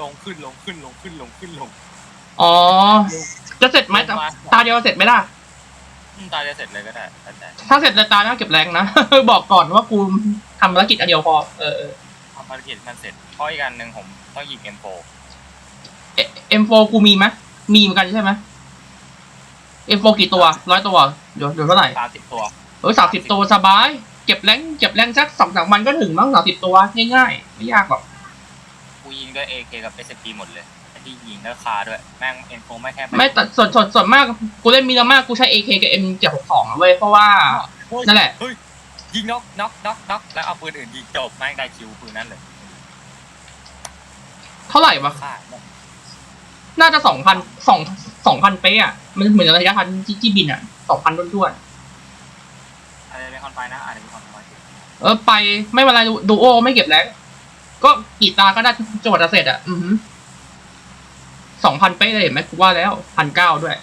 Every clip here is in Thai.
ลงขึ้นลงขึ้นลงขึ้นลงขึ้นลงอ๋อ จะเสร็จไหมแต่ตาเดียวเสร็จไหมล่ะ อืมตายจะเสร็จเลยก็ได้แต่แต่ถ้าเสร็จเลยตาหน้าเก็บแรงนะ บอกก่อนว่ากูทำภารกิจอันเดียวพอ เออทำภารกิจมันเสร็จเพราะอีกอันหนึ่งผมต้องยิง M4 เอ็มโฟกูมีไหมมีเหมือนกันใช่ไหมเอ็มโฟกี่ตัวร้อยตัวเดี๋ยวเดี๋ยวเท่าไหร่ สามสิบตัว เออสามสิบตัวสบาย เก็บแรงเก็บแรงสักสองสามวันก็ถึงมั้งสามสิบตัวง่ายๆไม่ยากหรอก กูยิงด้วย AK กับ SMG หมดเลยไอ้ที่ยิงแล้วคาด้วยแม่ง M4 ไม่แค่ไม่แต่ส่วนส่วนส่วนมากกูเล่นมีละมากกูใช้ AK กับ M เจ็ดหกสองเว้ยเพราะว่าเฮ้ยนั่นแหละเฮ้ยยิงน็อกน็อกน็อกน็อกแล้วเอาปืนอื่นยิงจบแม่งได้คิวปืนนั้นเลย เท่าไหร่วะฆ่าน่าจะสองพันสองสองพันเป๊ะอะมันเหมือนระยะทันที่ที่บินอะสองพันด้วนอะไรเป็นคอนไฟนะอะไรเป็นคอนไฟๆเออไปไม่เป็นไรดูดูโอไม่เก็บแรง ก็กี่ตาก็ได้จนกว่าจะเสร็จอะอือหืสองพันเป๊ะเลยเห็นไหมกูว่าแล้วพันเก้าด้วย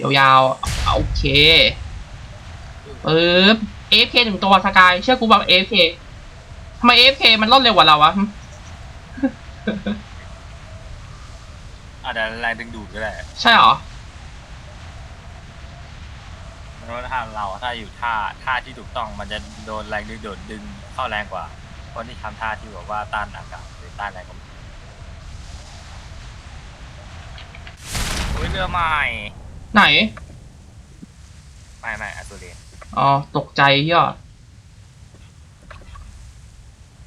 ยาวๆเอาโอเคเออเอฟเคหนึ่งตัวสกายเชื่อกูแบบเอฟเคทำไมเอฟเคมันรอดเร็วกว่าเราวะอาจจะแรงดึงดูดก็ได้ ใช่เหรอเพราะว่าถ้าเราถ้าอยู่ท่าท่าที่ถูกต้องมันจะโดนแรงดึงดูดดึงเข้าแรงกว่า คนที่ทำท่าที่แบบว่าต้านอากาศหรือต้านแรงกว่าอุ้ยเรือใหม่ไหน ไม่ไม่อัศเรียนอ๋อ ตกใจเฮีย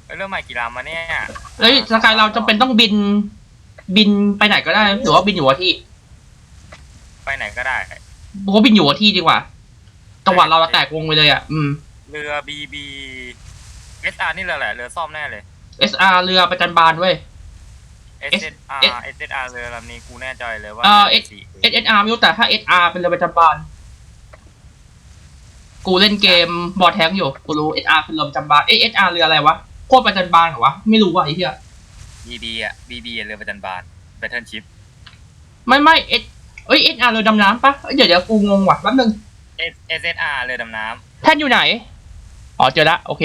เอ้ยเรือใหม่กี่ลำมาเนี่ยเฮ้ยสกายเราจะเป็นต้องบิน บินไปไหนก็ได้หรือว่าบินอยู่หัวที่ไปไหนก็ได้กูว่าบินอยู่หัวที่ดีกว่าจังหวะเราเราแตกวงไปเลยอะ อืม เรือ BB SR นี่เรืออะไรเรือซ่อมแน่เลย SR เรือประจันบานเว้ย SSR SSR เรือลำนี้กูแน่ใจเลยว่าเอ่อสี่ SSR ไม่รู้แต่ถ้า SR เป็นเรือประจำบาน กูเล่นเกมบอร์แทงอยู่ กูรู้ SR เป็นเรือประจำบานเอ๊ะ SR เรืออะไรวะโคตรประจันบานเหรอวะ ไม่รู้ว่ะไอ้เหี้ย BB อะ BB อะเรือประจันบาน Battle Ship ไม่ไม่ S เอ้ย SR เรือดำน้ำปะเอ้ยเดี๋ยวเดี๋ยวกูงงว่ะแป๊บนึง S SSR เรือดำน้แท่นอยู่ไหน อ๋อเจอละโอเค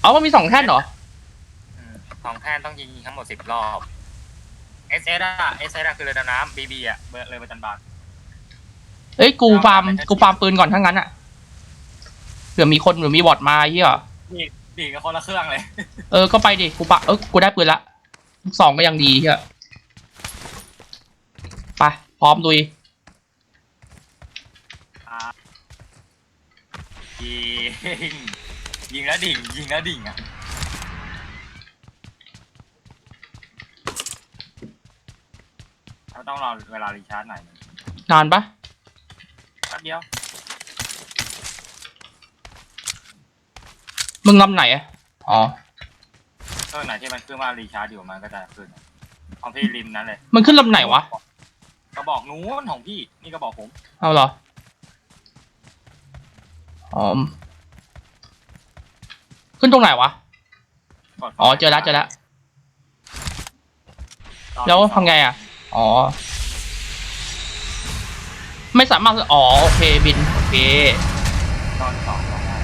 เอาว่ามีสองแท่นเหรอำอืมสองแท่นต้องยิงทั้งหมดสิบรอบ SS อะ SS อะคือเรือดำน้ำ BB อะเรือประจันบานเอ้ยกูฟาร์มกูฟาร์มปืนก่อนทั้งนั้นอะเผื่อมีคนหรือมีบอทมาไอ้เหี้ยนี่ดีกับคนละเครื่องเลย เออ ก็ไปดิ กูปะ เออกูได้ปืนละลูกสองก็ยังดีเหี้ยไป พร้อมลุยอะยิง ยิงแล้วดิ่ง ยิงแล้วดิ่งอะ เราต้องรอเวลารีชาร์จหน่อยหนึ่งนานปะแป๊บเดียวมึงลำไหนอะอ๋อ เครื่องไหนที่มันขึ้นว่ารีชาร์จอยู่มันก็จะขึ้นของพี่ริมนั้นเลยมันขึ้นลำไหนวะ กระบอกนู้นของพี่ นี่กระบอกผมเอาเหรออ๋อ ขึ้นตรงไหนวะกดอ๋อเจอแล้วเจอแล้วแล้วทำไงอะ อ๋อ ไม่สามารถ อ๋อโอเคบินโอเคตอนสองสองได้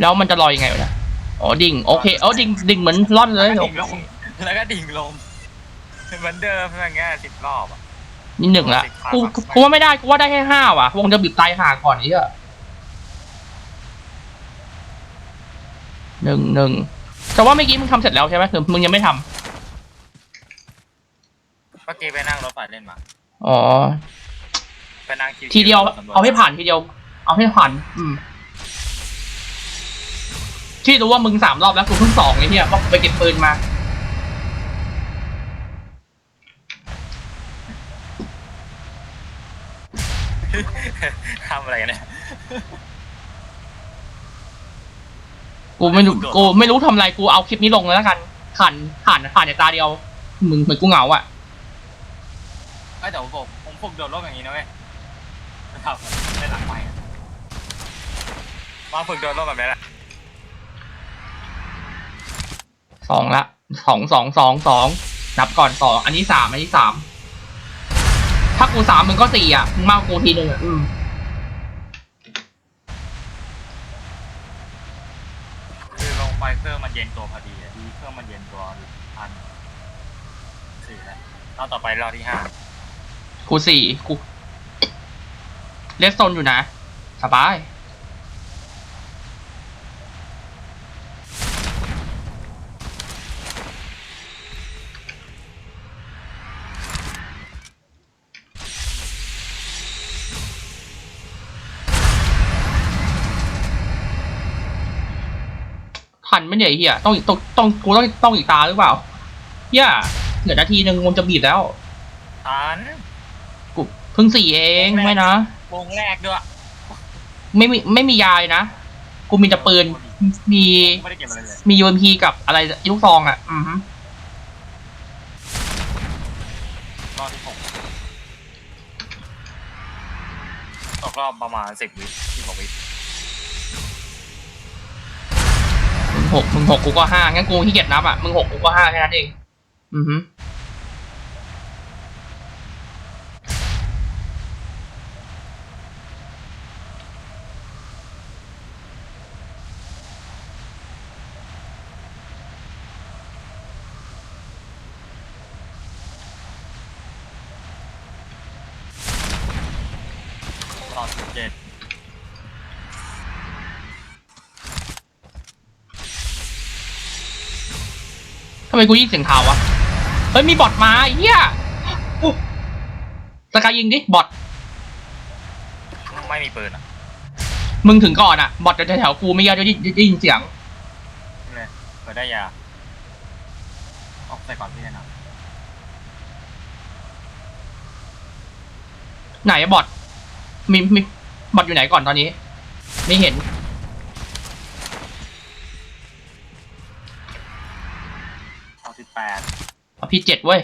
แล้วมันจะลอยยังไงวะเนี่ยอ๋อดิ่งโอเคเออดิ่งดิ่งเหมือนล่อนเลยแล้วก็ดิ่งลงแล้วก็ดิ่งลงเหมือนเดิมอย่างเงี้ยสิบรอบอะนี่หนึ่งละกูกูกูว่าไม่ได้กูว่าได้แค่ห้าว่ะวงจะบีบตายห่าก่อนนี้อะ หนึ่งหนึ่งแต่ว่าเมื่อกี้มึงทำเสร็จแล้วใช่ไหมคือมึงยังไม่ทำเมื่อกี้ไปนั่งรถไฟเล่นมาอ๋อ ไปนั่งคิวๆทีเดียว สำรจเอาให้ผ่านทีเดียว เอาให้ผ่าน อืม ที่รู้ว่ามึงสามรอบแล้วกูเพิ่งสองไอ้เหี้ยว่ากูไปเก็บปืนมา ทำอะไรกันเนี่ย กูไม่รู้กูไม่รู้ทำอะไรกูเอาคลิปนี้ลงเลยแล้วกันผ่านผ่านผ่านในตาเดียว มึงเหมือนกูเหงาอะไอ้ยแต่ผมผมฝึกโดดร่มอย่างนี้นะเว้ยครับได้หลังไปอะมาฝึกโดดร่มแบบนี้แหละสองละสองสองสองสองนับก่อนสองอันนี้สามอันนี้สามถ้ากูสามมึงก็สี่อะมึงมากกว่ากูทีหนึ่งอะอืม คือลงไปเครื่อง รื่อง มันเย็นตัวพอดีอะดีเครื่องมันเย็นตัวพันสี่แล้วรอบต่อไปรอบที่ห้ากูสี่กูเลสโซนอยู่นะ สบาย ทันไหม่เนี่ยไอ้เฮียต้องต้องต้องกูต้องต้องอีกตาหรือเปล่าเฮียเหลือนาทีหนึ่งวงจะบีบแล้วทันกูเพิ่งสี่เองไม่นะวงแรกด้วยไม่มีไม่มียายนะกูมีแต่ปืนมีไม่ได้เก็บอะไรเลยมี UMP กับอะไรลูกซองอะ อือฮึรอบที่หกตกรอบประมาณสิบวิสิบกว่ หกมึงหกกูก็ห้างั้นกูขี้เกียจนับอะมึงหกกูก็ห้าแค่นั้นเอง อือฮึรอบสิบเจ็ด ทำไมกูยินเสียงเท้าวะ เฮ้ยมีบอทมาไอ้เฮียอุ๊ยสกายยิงดิบอทไม่มีปืนอะ มึงถึงก่อนอะ บอทจะแถวๆกูไม่ยอมจะได้ยินเสียงเลยเปิดได้ยาออกใส่ก่อนพี่แนะนไหนอะบอทมีมีบอทอยู่ไหนก่อนตอนนี้ ไม่เห็น พี่เจ็ดเว้ย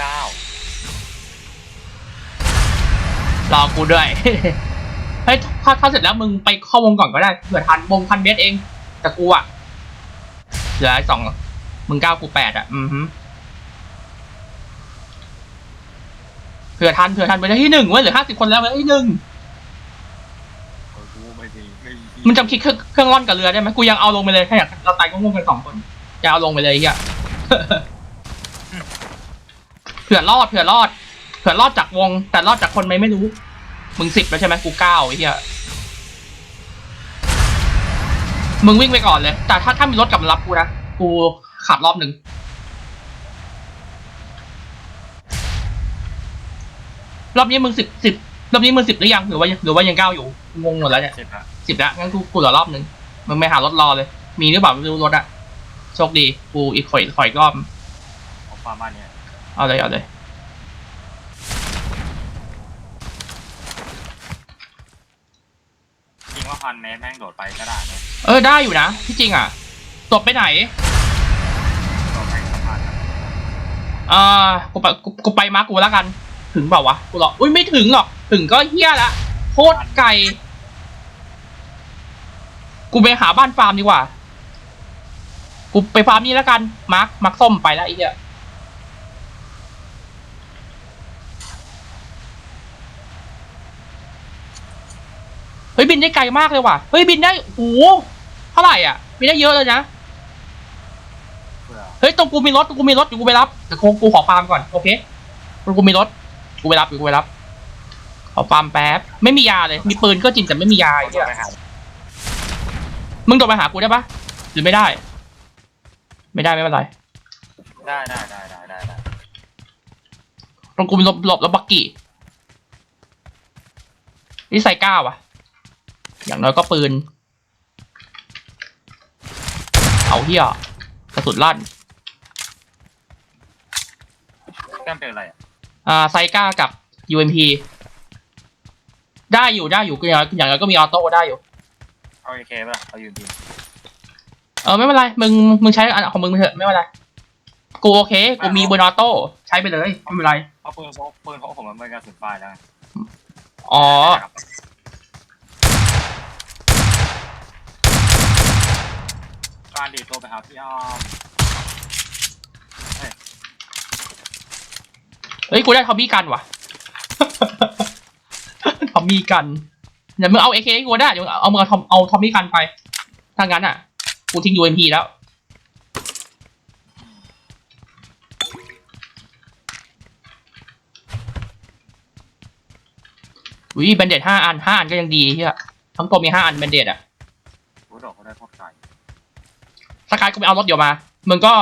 เก้ารอกูด้วย เฮ้ยถ้าถ้าเสร็จแล้วมึงไปเข้าวงก่อนก็ได้เผื่อทันวงพันเมตรเอง แต่กูอะเหลือไอ้สองมึงเก้ากูแปดอะอือฮึเผื่อทันเผื่อทันไปได้ที่หนึ่งเว้ยเหลือห้าสิบคนแล้วไปได้ที่หนึ่งโอ้โหไม่ดีไม่ดีมึงจำคิดเครื่องเครื่องร่อนกับเรือได้ไหมกูยังเอาลงไปเลยแค่อยากเราตายก็งงกันสองคนจะเอาลงไปเลยไอ้เฮียเผื่อรอดเผื่อรอดเผื่อรอดจากวง แต่รอดจากคนไหมไม่รู้ มึงสิบแล้วใช่ไหมกูเก้าไอ้เหี้ยมึงวิ่งไปก่อนเลย แต่ถ้าถ้ามีรถกลับมารับกูนะ กูขับรอบหนึ่งรอบนี้มึงสิบสิบรอบนี้มึงสิบหรือยังหรือว่าหรือว่ายังเก้าอยู่งงหมดแล้วเนี่ยสิบละสิบแล้วงั้นกูกูเหลือรอบหนึ่งมึงไปหารถรอเลย มีหรือเปล่าไม่รู้รถอะโชคดี กูอีกข่อยข่อยอีกรอบของฟาร์มาเนี่ย เอาเลยเอาเลยจริงว่าพันเมตรแม่งโดดไปก็ได้นะเออได้อยู่นะที่จริงอะตบไปไหนโดดไปสะพานนะอ่ากูไปกูกูไปมาร์กกูแล้วกัน ถึงเปล่าวะกูหรอกอุ้ยไม่ถึงหรอก ถึงก็เฮี้ยละโคตรไกลกูไปหาบ้านฟาร์มดีกว่า กูไปฟาร์มนี่แล้วกันมาร์กมาร์กส้มไปแล้วไอ้เหี้ย ฮ้ยบินได้ไกลมากเลยว่ะ เฮ้ยบินได้โอ้โหเท่าไหร่อะบินได้เยอะเลยนะเพื่อเฮ้ยตรงกูมีรถตรงกูมีรถเดี๋ยวกูไปรับแต่กูกูขอฟาร์มก่อนโอเคตรงกูมีรถกูไปรับเดี๋ยวกูไปรับ ขอฟาร์มแป๊บไม่มียาเลย มีปืนก็จริงแต่ไม่มียาไอ้โดเหี้ดยไปหามึงโดดมาหากูได้ปะหรือไม่ได้ ไม่ได้ไม่เป็นไรได้ได้ได้ได้ได้ได้ตรงกูมีหลบหลบแล้วบักกี้นี่ใส่ก้าวะ อย่างน้อยก็ปืน เอาเหี้ยกระสุนลั่นแก้มเป็นอะไรอะอ่าไซก้ากับ UMP ได้อยู่ได้อยู่อย่างอย่างน้อยก็มีออโต้ได้อยู่โอเอาเอเคป่ะเอายูดีเออไม่เป็นไร มึงมึงใช้อันของมึงไปเถอะไม่เป็นไร กูโอเค กูมีเบอร์นอโต้ใช้ไปเลยไม่เป็นไร เอาปืนพกปืนพกผมมันเป็นกระสุนไฟแล้วไงอ๋อ การดีดตัวไปหาพี่อ้อมเฮ้ย กูได้ทอมมี่กันวะทอมมี่กันเดี๋ยวมึงเอาเอเคกูได้เดี๋ยวเอามึงเอาทอมเอาทอมมี่กันไป ถ้างั้นอะ กูทิ้งยูเอ็มพีแล้ววิแบนเดดห้าอันห้าอันก็ยังดีเฮียทั้งตัวมีห้าอันแบนเดดอะรู้ดอกเขาได้โคตรไกล สกายกูไปเอารถเดี๋ยวมา มึงก็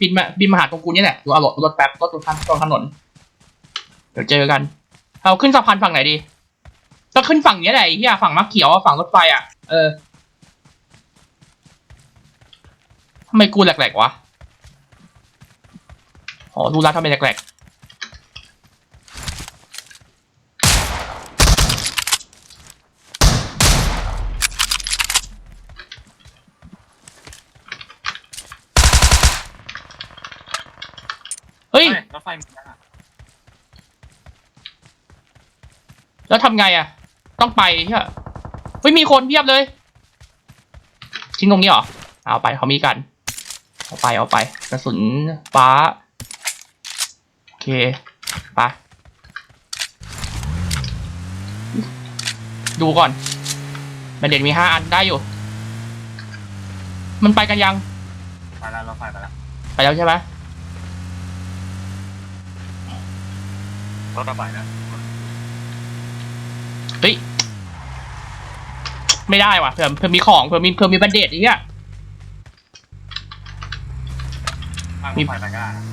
บินมาบินมาหาตรงกูนี่แหละกูเอารถรถแป๊บรถตรงทางตรงถนน เดี๋ยวเจอกัน เอาขึ้นสะพานฝั่งไหนดีก็ขึ้นฝั่งนี้แหละไอ้เฮียฝั่งมะเขียวฝั่งรถไฟอะ เออทำไมกูแหลกๆวะ อ๋อรู้แล้วทำไมแหลกๆเฮ้ย รถไฟมีนะ แล้วทำไงอะ ต้องไปใช่ไหมเฮ้ยมีคนเพียบเลย ทิ้งตรงนี้เหรอ เอาไปเขามีกัน เอาไปเอาไปกระสุนฟ้า โอเค ไป ดูก่อนแบนเด็ดมีห้าอันได้อยู่ มันไปกันยัง ไปแล้วรถไฟไปแล้วไปแล้วใช่ไหมรถระบายนะ เฮ้ย ไม่ได้ว่ะเผื่อเผื่อมีของเผื่อมีเผื่อมีแบนเด็ดอีกอะทางรถไฟไปก็ได้นะ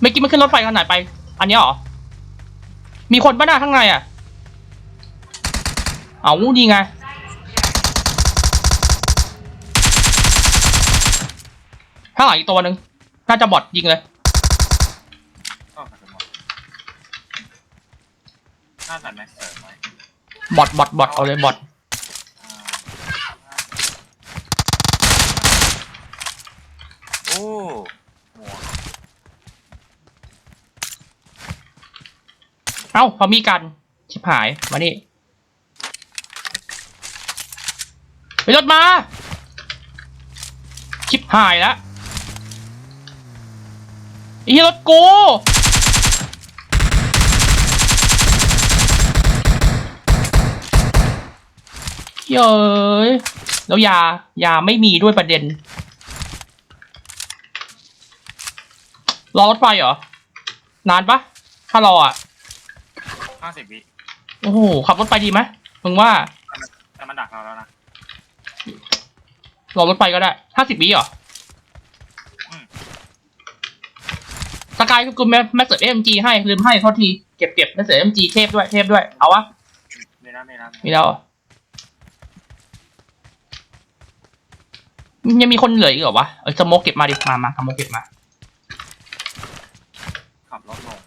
เมื่อกี้มันขึ้นรถไฟคันไหนไป อันเนี้ยเหรอ มีคนป้าหน้าข้างในอะ เอาดีไง ข้างหลังอีกตัวหนึ่งน่าจะบอดยิงเลย ก็กระสุนหมด น่าใส่แม็กเสริมไหมบอดบอดบอดเอาเลยบอดอ่าโอ้หมวกเอ้าพอมีกัน ชิบหาย มานี่ไปรถมา ชิบหายแล้วไอ้เหี้ยรถกู เย้ยแล้วยายาไม่มีด้วยประเด็นรอรถไฟเหรอ นานปะถ้ารออะห้าสิบวิโอ้โหขับรถไปดีไหมมึงว่าแต่มันดักเราแล้วนะรอรถไฟก็ได้ห้าสิบวิเหรออืมสกายกูแม่แม่เสร็จเอ็มจีให้ลืมให้โทษทีเก็บเก็บแม่เสร็จเอ็มจีเทพด้วยเทพด้วยเอาวะมีนะมีนะมีแล้วเหรอ ยังมีคนเหลืออีกเหรอวะเออสโมกเก็บมาดิมามาสโมกเก็บมาขับรถลง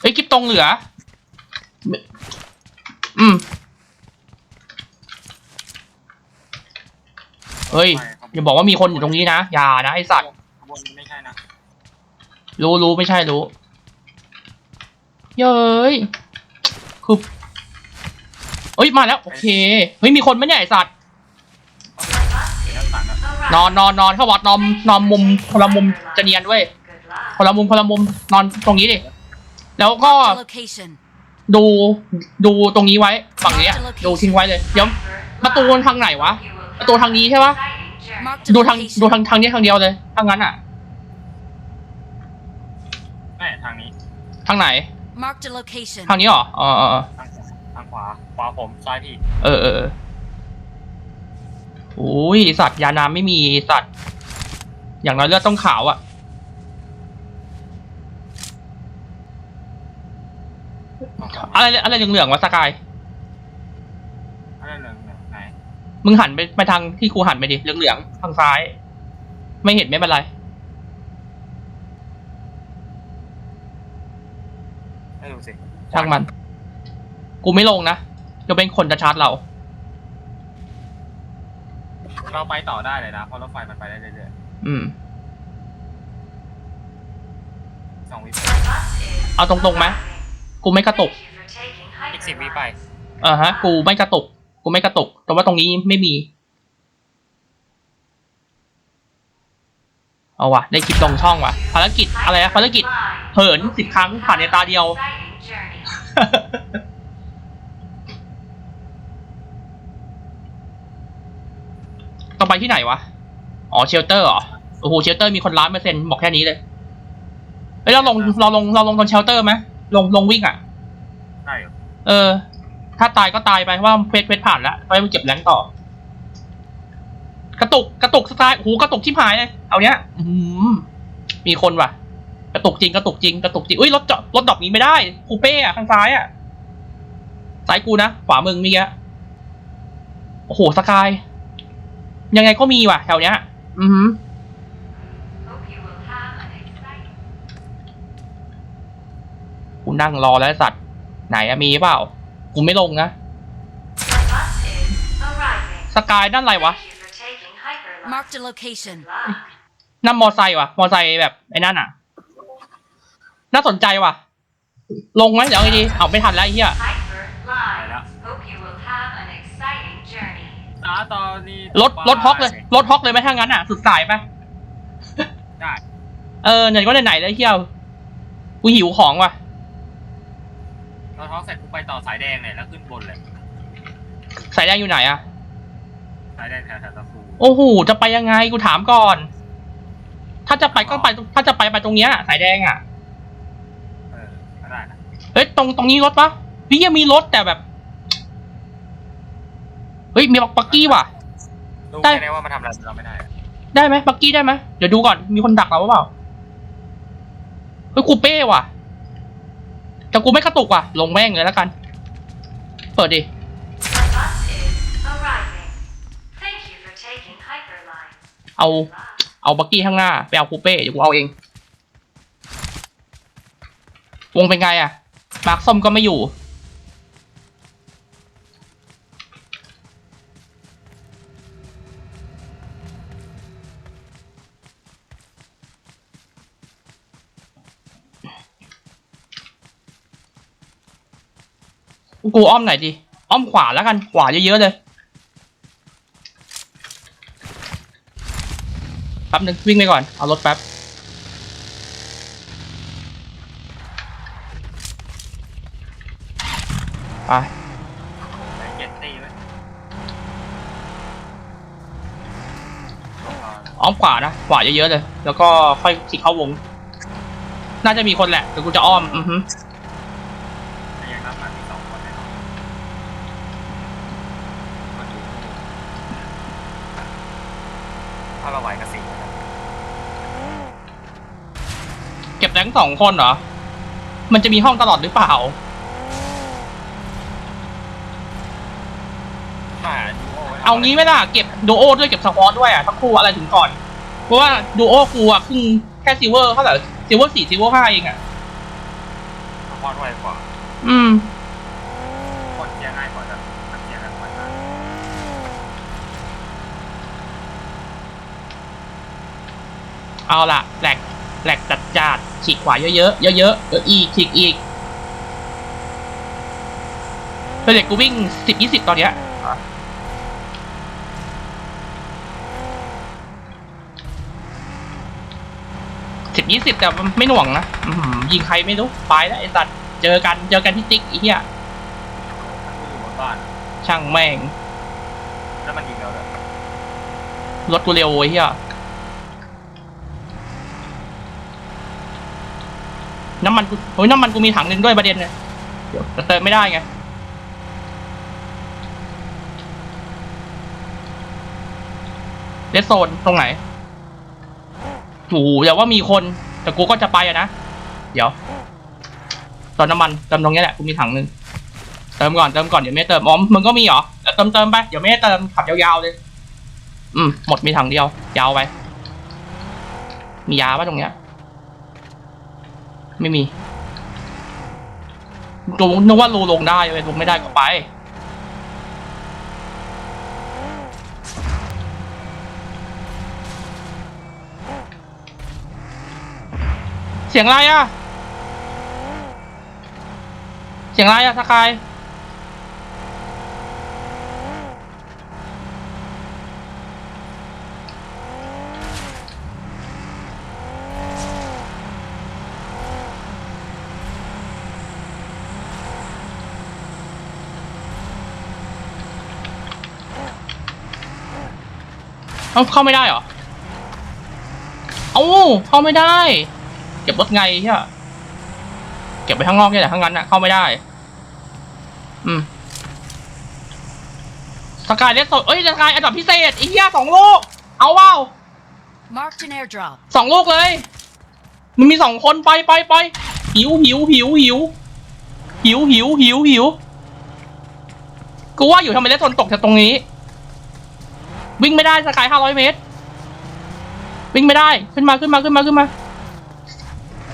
เอ้ยกิ๊บตรงเหลือ อืมเฮ้ยอย่าบอกว่ามีคนอยู่ตรงนี้นะอย่านะไอสัตว์ขบวนไม่ใช่นะรู้รู้ไม่ใช่รู้ เย้ยคือเอ้ยมาแล้ว โอเค เฮ้ยมีคนไหมเนี่ยไอสัตว์ นอนนอนนอนเข้าวัดนอนนอนมุมคนละมุมจะเนียนเว้ยคนละมุมคนละมุมนอนตรงนี้ดิแล้วก็ Marked a location. ดูดูตรงนี้ไว้ฝั่งเนี้ยดูทิ้งไว้เลยเดี๋ยวประตูทางไหนวะประตูทางนี้ใช่ปะ Marked a ดูทาง location. ดูทางทางนี้ทางเดียวเลยทางนั้นอะ แม่ทางนี้ ทางไหน Marked a location. ทางนี้เหรออ๋ออ๋ออ๋อทางขวาทางขวา ขวาผม ซ้ายพี่ เออเออเออ โอ้ยสัตว์ยาน้ำไม่มีสัตว์ อย่างน้อยเลือดต้องขาวอะอะไรอะไรเหลืองๆวะสกาย อะไรเหลืองเหลืองไหนมึงหันไปไปทางที่ครูหันไปดิเหลืองๆทางซ้าย ไม่เห็นไม่เป็นไรให้ดูสิช่างมัน กูไม่ลงนะยกเป็นคนจะชาร์จเรา เราไปต่อได้เลยนะ เพราะรถไฟมันไปได้เรื่อยอืม ๆสองวิเอาตรงๆไหมกูไม่กระตุกอีกสิบวิไป อ่าฮะ กูไม่กระตุก กูไม่กระตุก แต่ว่าตรงนี้ไม่มี เอาว่ะได้คลิปลงช่องว่ะภารกิจอะไรนะภารกิจ เหินสิบครั้งผ่านในตาเดียว ต้องไปที่ไหนวะ อ๋อเชลเตอร์เหรอ โอ้โหเชลเตอร์มีคนล้านเปอร์เซ็นต์บอกแค่นี้เลยเฮ้ยเราลงเราลงเราลงตรงเชลเตอร์ไหมลงลงวิ่งอะได้อยู่เออ ถ้าตายก็ตายไปว่าเฟสเฟสผ่านแล้วไปมันเก็บแรงค์ต่อ กระตุกกระตุกสไตล์โอ้โหกระตุกชิบหายเลยเอาเนี้ยอือหือมีคนว่ะ กระตุกจริงกระตุกจริงกระตุกจริงอุ้ยรถจอดรถดอกนี้ไม่ได้คูเป้อะข้างซ้ายอะซ้ายกูนะขวามึงมีแกโอ้โหสกาย ยังไงก็มีว่ะแถวเนี้ย อือหือกูนั่งรอแล้วไอ้สัตว์ ไหนอะมีเปล่า กูไม่ลงนะ สกายนั่นอะไรวะ Marked a location. นั่นมอไซค์ว่ะมอไซค์แบบไอ้นั่นอะน่าสนใจว่ะ ลงไหมเดี๋ยวเอาไงดีเอาไม่ทันแล้วไอ้เหี้ย ตาตอนนี้รถรถฮอกเลยรถฮอกเลยไหมถ้างั้นอะ สุดสายไหมได้เออไหนก็ไหนๆแล้วไอ้เหี้ยกูหิวของว่ะรถฮอกเสร็จกูไปต่อสายแดงเลยแล้วขึ้นบนเลย สายแดงอยู่ไหนอะ สายแดงแถวแถวตะคูโอ้โหจะไปยังไงกูถามก่อน ถ้าจะไปก็ไปถ้าจะไปไปตรงเนี้ย สายแดงอะเออก็ได้นะเฮ้ยตรงตรงนี้รถปะพี่ยังมีรถแต่แบบ เฮ้ยมีบักปักกี้ว่ะ รู้ได้ แค่ได้ว่ามันทำอะไรเราไม่ได้อะได้ไหมบักกี้ได้ไหมเดี๋ยวดูก่อนมีคนดักเราหรือเปล่าเฮ้ยคูเป้ว่ะ แต่กูไม่กระตุกว่ะ ลงแม่งเลยแล้วกัน เปิดดิเอา เอาบักกี้ข้างหน้าไปเอาคูเป้เดี๋ยวกูเอาเอง วงเป็นไงอะมาร์คส้มก็ไม่อยู่ กูอ้อมไหนดี อ้อมขวาแล้วกัน ขวาเยอะๆเลยแป๊บนึงวิ่งไปก่อน เอารถแป๊บ ไปไปเก็ตตี้ไว้อ้อมขวานะ ขวาเยอะๆเลย แล้วก็ค่อยขี่เข้าวง น่าจะมีคนแหละแต่กูจะอ้อม อือฮึแต่ยังนับมามีสองคนแน่นอนมาดูถ้า เราไหวก็สี่นะครับเก็บแรงค์สองคนเหรอ มันจะมีห้องตลอดหรือเปล่าหาดูโอไว้เอางี้ไหมล่ะ เก็บดูโอด้วยเก็บสควอตด้วยอะทั้งคู่อะไรถึงก่อน เพราะว่าดูโอกูอะครึ่งแค่ซิลเวอร์เท่าไหร่ซิลเวอร์สี่ซิลเวอร์ห้าเองอะ สปอร์ตไวกว่า อืม คนเชียร์ง่ายกว่าจะมันเชียร์กันไวมาก เอาล่ะแหลกแหลกจัดจัดฉีกขวาเยอะๆเยอะๆเยอะอีกฉีกอีกเป็นเด็กกูวิ่งสิบยี่สิบตอนเนี้ยสิบยี่สิบแต่ไม่หน่วงนะอื้อหือยิงใครไม่รู้ไปแล้วไอ้สัตว์เจอกันเจอกันที่ติ๊กไอ้เหี้ยมันกูอยู่บนบ้านช่างแม่งแล้วมันยิงเราด้วยรถกูเร็วไอ้เหี้ย น้ำมันกูโอ้ยน้ำมันกูมีถังหนึ่งด้วยประเด็นเนี่ยแต่เติมไม่ได้ไงเลสโซนตรงไหนโอ้โหเดี๋ยวว่ามีคน แต่กูก็จะไปอะนะ เดี๋ยวติมน้ำมันเติมตรงนี้แหละ กูมีถังหนึ่งเติมก่อนเติมก่อนเดี๋ยวไม่เติมอ๋อมึงก็มีเหรอเดี๋ยวเติมเติมไปเดี๋ยวไม่เติมขับยาวๆเลย อืมหมดมีถังเดียว ยาวไป มียาปะตรงเนี้ย ไม่มีลงนึกว่ารูลงได้เลยลงไม่ได้ก็ไป เสียงอะไรอะเสียงอะไรอะสกาย เอ้าเข้าไม่ได้เหรอ เอ้าเข้าไม่ได้ เก็บรถไงใช่ปะเก็บไปข้างนอกนี่แหละข้างนั้นนะเข้าไม่ได้ อืมสกายเลสโซเอ้ยสกายอันดับพิเศษไอ้เหี้ยสองลูก เอาเปล่า Marked an airdrop. สองลูกเลย มันมีสองคนไปไปไปหิวหิวหิวหิวหิวหิวหิวหิวกูว่าอยู่ทำไมเลสโซนตกจากตรงนี้ วิ่งไม่ได้สกายห้าร้อยเมตร วิ่งไม่ได้ขึ้นมาขึ้นมาขึ้นมาขึ้นมา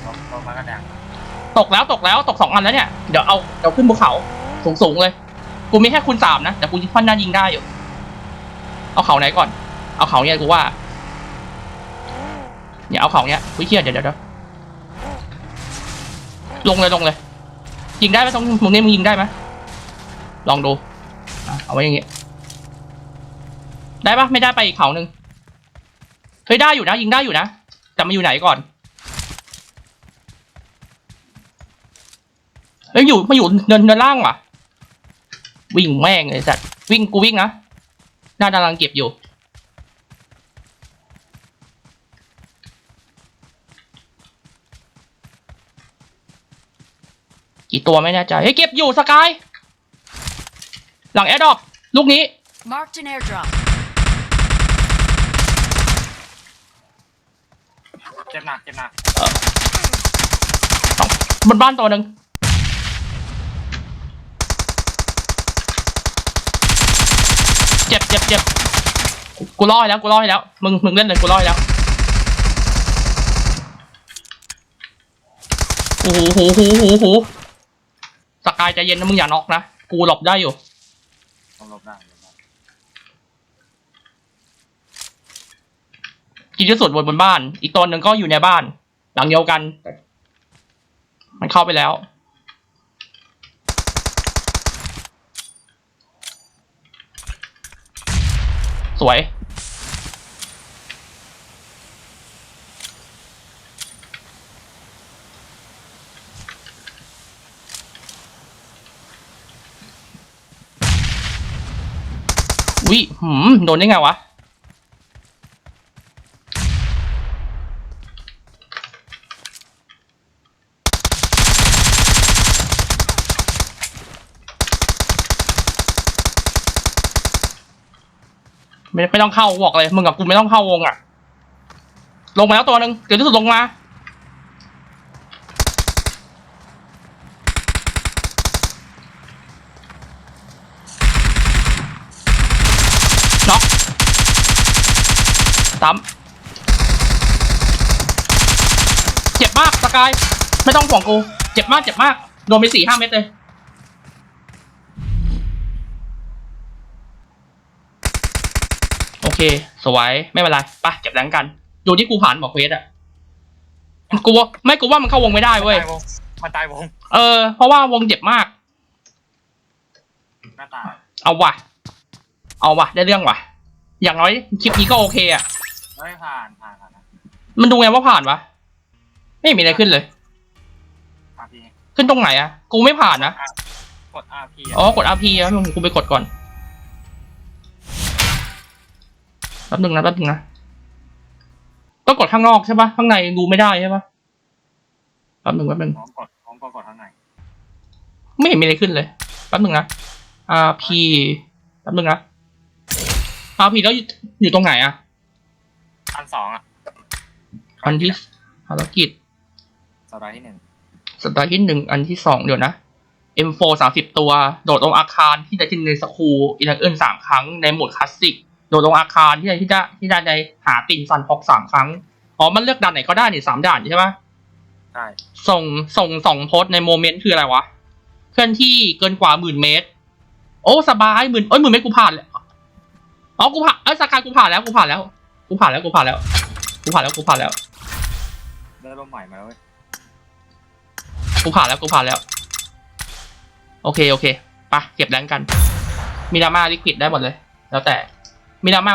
รถรถมันก็แดงตกแล้วตกแล้วตกสองอันแล้วเนี่ยเดี๋ยวเอาเดี๋ยวขึ้นภูเขาสูงสูงๆเลย กูมีแค่คูณสามนะแต่กูพันหน้ายิงได้อยู่ เอาเขาไหนก่อน เอาเขาเนี่ยกูว่าเนี่ยเอาเขาเนี่ยวิเชียเดี๋ยวเดี๋ยวเดี๋ยวลงเลยลงเลย ยิงได้ไหมตรงตรงนี้มึงยิงได้ไหมลองดูอะเอาไว้อย่างงี้ ได้ปะไม่ได้ไปอีกเขาหนึ่งเฮ้ยได้อยู่นะยิงได้อยู่นะแต่มาอยู่ไหนก่อนเอ้ยอยู่มาอยู่เนินเนินล่างว่ะ วิ่งแม่งเลยสัตว์วิ่งกูวิ่งนะหน้าดารังเก็บอยู่กี่ตัวไม่แน่ใจเฮ้ยเก็บอยู่สกายหลังแอร์ดรอปลูกนี้ Marked an airdrop. เจ็บหนักเจ็บหนักสองบนบ้านตัวหนึ่งเจ็บเจ็บเจ็บกูรอดแล้วกูรอดแล้ว มึงมึงเล่นเลยกูรอดแล้วโอ้โหโหโหโหโหสกายใจเย็นนะมึงอย่าน็อกนะ กูหลบได้อยู่ ต้องลบได้ลบได้ กินที่สุดบนบนบ้าน อีกตัวหนึ่งก็อยู่ในบ้าน หลังเดียวกัน มันเข้าไปแล้ว สวย วิหืม โดนได้ไงวะ ไม่ไม่ต้องเข้าบอกเลยมึงกับกูไม่ต้องเข้าวงอะ ลงมาแล้วตัวหนึ่งเดี๋ยวที่สุดลงมา น็อกซ้ำเจ็บมากสกาย ไม่ต้องห่วงกู เจ็บมากเจ็บมาก โดนไปสี่ห้าเม็ดเลย โอ เคสวยไม่เป็นไรไปเก็บแรงกันดูที่กูผ่านบอกเควสอะกูว่าไม่กูว่ามันเข้าวงไม่ได้เว้ยมันตายวงเออ เพราะว่าวงเจ็บมากหน้าตายเอาว่ะ เอาว่ะ ได้เรื่องว่ะ อย่างน้อยคลิปนี้ก็โอเคอะไม่ผ่านผ่านผ่านนะมันดูไงว่าผ่านวะไม่เห็นมีอะไรขึ้นเลยอาพีขึ้นตรงไหนอะกูไม่ผ่านนะกดอาพีอ๋อกด RP อะมึงกูไปกดก่อน แป๊บนึงนะแป๊บนึงนะต้องกดข้างนอกใช่ปะข้างในดูไม่ได้ใช่ปะแป๊บนึงแป๊บนึงพร้อมกดพร้อมกดกดข้างในไม่เห็นมีอะไรขึ้นเลยแป๊บนึงนะ RP แป๊บนึงนะ RP แล้วอยู่อยู่ตรงไหนอะอันสองอะอันที่ภารกิจสัปดาห์ที่หนึ่งสัปดาห์ที่หนึ่งอันที่สองเดี๋ยวนะ M4 สามสิบตัว โดดลงอาคารที่จะทินในสคูอีลังเอิลสามครั้งในโหมดคลาสสิก โดดลงอาคารที่จะที่จะที่จะในหาตินซันฮอกสามครั้ง อ๋อ มันเลือกด่านไหนก็ได้นี่สามด่านใช่ปะใช่ ส่งส่งสองโพสต์ในโมเมนต์คืออะไรวะ เคลื่อนที่เกินกว่าหมื่นเมตร โอ้สบายหมื่นเอ้ยหมื่นเมตรกูผ่านแล้วอ๋อกูผ่านเอ้ยสกายกูผ่านแล้วกูผ่านแล้ว กูผ่านแล้วกูผ่านแล้ว กูผ่านแล้วกูผ่านแล้วได้ร่มใหม่มาแล้วเว้ยกูผ่านแล้วกูผ่านแล้ว โอเคโอเคไปะเก็บแรงกัน มีดราม่าลิควิดได้หมดเลย แล้วแต่ มีดราม่า